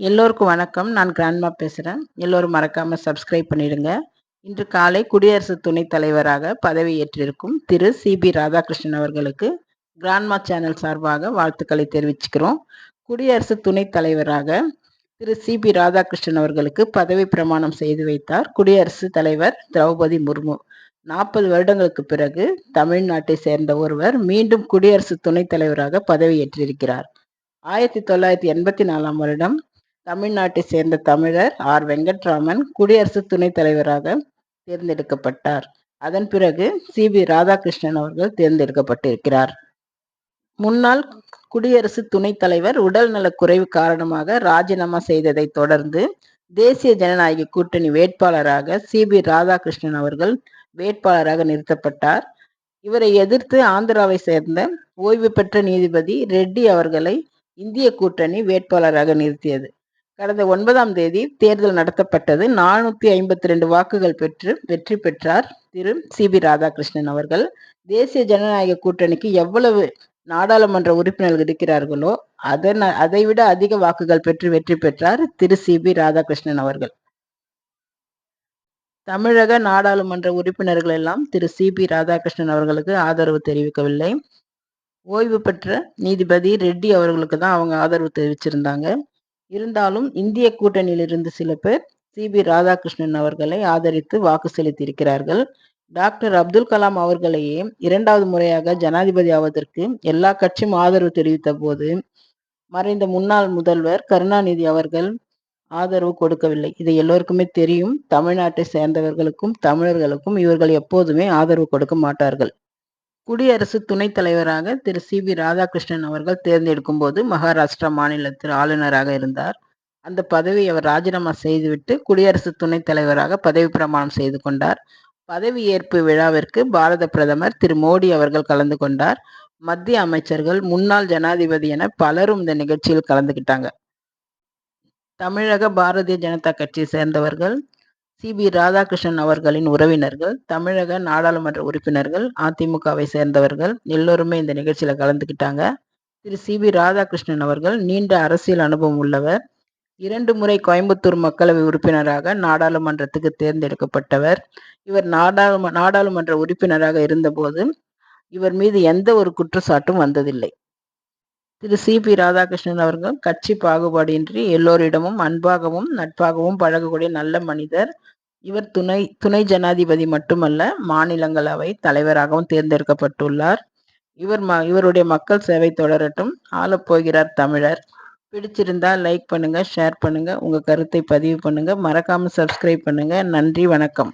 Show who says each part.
Speaker 1: எல்லோருக்கும் வணக்கம். நான் கிராண்ட்மா பேசுகிறேன் எல்லோரும் மறக்காமல் சப்ஸ்கிரைப் பண்ணிடுங்க. இன்று காலை குடியரசு துணைத் தலைவராக பதவியேற்றிருக்கும் திரு சி பி ராதாகிருஷ்ணன் அவர்களுக்கு கிராண்ட்மா சேனல் சார்பாக வாழ்த்துக்களை தெரிவிச்சுக்கிறோம். குடியரசு துணைத் தலைவராக திரு சி பி ராதாகிருஷ்ணன் அவர்களுக்கு பதவி பிரமாணம் செய்து வைத்தார் குடியரசு தலைவர் திரௌபதி முர்மு. நாற்பது வருடங்களுக்கு பிறகு தமிழ்நாட்டை சேர்ந்த ஒருவர் மீண்டும் குடியரசு துணைத் தலைவராக பதவியேற்றிருக்கிறார் ஆயிரத்தி தொள்ளாயிரத்தி எண்பத்தி நாலாம் வருடம் தமிழ்நாட்டை சேர்ந்த தமிழர் ஆர். வெங்கட்ராமன் குடியரசு துணைத் தலைவராக தேர்ந்தெடுக்கப்பட்டார். அதன் பிறகு சி. பி ராதாகிருஷ்ணன் அவர்கள் தேர்ந்தெடுக்கப்பட்டிருக்கிறார். முன்னாள் குடியரசு துணைத் தலைவர் உடல் குறைவு காரணமாக ராஜினாமா செய்ததை தொடர்ந்து தேசிய ஜனநாயக கூட்டணி வேட்பாளராக சி. பி ராதாகிருஷ்ணன் அவர்கள் வேட்பாளராக நிறுத்தப்பட்டார். இவரை எதிர்த்து ஆந்திராவை சேர்ந்த ஓய்வு பெற்ற நீதிபதி ரெட்டி அவர்களை இந்திய கூட்டணி வேட்பாளராக நிறுத்தியது. கடந்த ஒன்பதாம் தேதி தேர்தல் நடத்தப்பட்டது. நானூத்தி ஐம்பத்தி ரெண்டு வாக்குகள் பெற்று வெற்றி பெற்றார் திரு சி பி ராதாகிருஷ்ணன் அவர்கள். தேசிய ஜனநாயக கூட்டணிக்கு எவ்வளவு நாடாளுமன்ற உறுப்பினர்கள் இருக்கிறார்களோ அதன் அதை விட அதிக வாக்குகள் பெற்று வெற்றி பெற்றார் திரு சி பி ராதாகிருஷ்ணன் அவர்கள். தமிழக நாடாளுமன்ற உறுப்பினர்கள் எல்லாம் திரு சி பி ராதாகிருஷ்ணன் அவர்களுக்கு ஆதரவு தெரிவிக்கவில்லை. ஓய்வு பெற்ற நீதிபதி ரெட்டி அவர்களுக்கு தான் அவங்க ஆதரவு தெரிவிச்சிருந்தாங்க. இருந்தாலும் இந்திய கூட்டணியிலிருந்து சில பேர் சி. பி ராதாகிருஷ்ணன் அவர்களை ஆதரித்து வாக்கு செலுத்தியிருக்கிறார்கள். டாக்டர் அப்துல் கலாம் அவர்களையே இரண்டாவது முறையாக ஜனாதிபதி ஆவதற்கு எல்லா கட்சியும் ஆதரவு தெரிவித்த போது மறைந்த முன்னாள் முதல்வர் கருணாநிதி அவர்கள் ஆதரவு கொடுக்கவில்லை. இது எல்லோருக்குமே தெரியும். தமிழ்நாட்டை சேர்ந்தவர்களுக்கும் தமிழர்களுக்கும் இவர்கள் எப்போதுமே ஆதரவு கொடுக்க மாட்டார்கள். குடியரசு துணைத் தலைவராக திரு சி வி ராதாகிருஷ்ணன் அவர்கள் தேர்ந்தெடுக்கும் போது மகாராஷ்டிரா மாநிலத்தில் ஆளுநராக இருந்தார். அந்த பதவியை அவர் ராஜினாமா செய்துவிட்டு குடியரசு துணைத் தலைவராக பதவி பிரமாணம் செய்து கொண்டார். பதவியேற்பு விழாவிற்கு பாரத பிரதமர் திரு மோடி அவர்கள் கலந்து கொண்டார். மத்திய அமைச்சர்கள் முன்னாள் ஜனாதிபதி என பலரும் இந்த நிகழ்ச்சியில் கலந்துக்கிட்டாங்க தமிழக பாரதிய ஜனதா கட்சியை சேர்ந்தவர்கள் சி. பி. ராதாகிருஷ்ணன் அவர்களின் உறவினர்கள் தமிழக நாடாளுமன்ற உறுப்பினர்கள் அதிமுகவை சேர்ந்தவர்கள் எல்லோருமே இந்த நிகழ்ச்சியில கலந்துக்கிட்டாங்க. திரு. சி. பி. ராதாகிருஷ்ணன் அவர்கள் நீண்ட அரசியல் அனுபவம் உள்ளவர். இரண்டு முறை கோயம்புத்தூர் மக்களவை உறுப்பினராக நாடாளுமன்றத்துக்கு தேர்ந்தெடுக்கப்பட்டவர். இவர் நாடாளும நாடாளுமன்ற உறுப்பினராக இருந்தபோது இவர் மீது எந்த ஒரு குற்றச்சாட்டும் வந்ததில்லை. திரு சி. பி. ராதாகிருஷ்ணன் அவர்கள் கட்சி பாகுபாடின்றி எல்லோரிடமும் அன்பாகவும் நட்பாகவும் பழகக்கூடிய நல்ல மனிதர். இவர் துணை துணை ஜனாதிபதி மட்டுமல்ல மாநிலங்களவை தலைவராகவும் தேர்ந்தெடுக்கப்பட்டுள்ளார். இவர் ம இவருடைய மக்கள் சேவை தொடரட்டும். ஆளப்போகிறார் தமிழர். பிடிச்சிருந்தா லைக் பண்ணுங்க ஷேர் பண்ணுங்க. உங்க கருத்தை பதிவு பண்ணுங்க. மறக்காம சப்ஸ்கிரைப் பண்ணுங்க. நன்றி வணக்கம்.